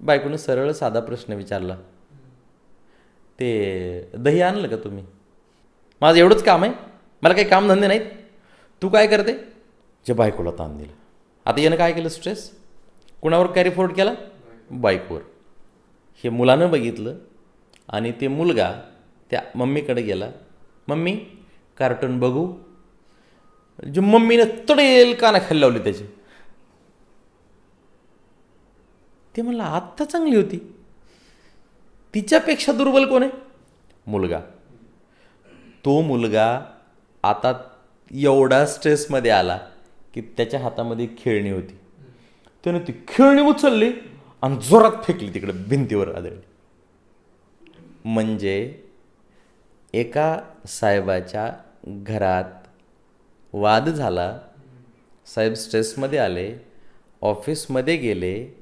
बायकोनं सरळ साधा प्रश्न विचारला. ते दही आणलं का तुम्ही? माझं एवढंच काम आहे. मला काही कामधंदे नाहीत. तू काय करते? जे बायकोला ताण दिलं. आता यानं काय केलं स्ट्रेस कुणावर कॅरी फोर्ड केला? बायकोवर. हे मुलानं बघितलं आणि ते मुलगा त्या मम्मीकडे गेला. मम्मी कार्टून बघू. जे मम्मीनं तडेल काना खाली लावली त्याची. ते म्हणलं आत्ता चांगली होती. तिच्यापेक्षा दुर्बल कोण आहे? मुलगा. तो मुलगा आता एवढा स्ट्रेसमध्ये आला की त्याच्या हातामध्ये खेळणी होती. त्यानं ती खेळणी उचलली आणि जोरात फेकली तिकडे भिंतीवर आदळली. म्हणजे एका साहेबाच्या घरात वाद झाला. साहेब स्ट्रेसमध्ये आले ऑफिसमध्ये गेले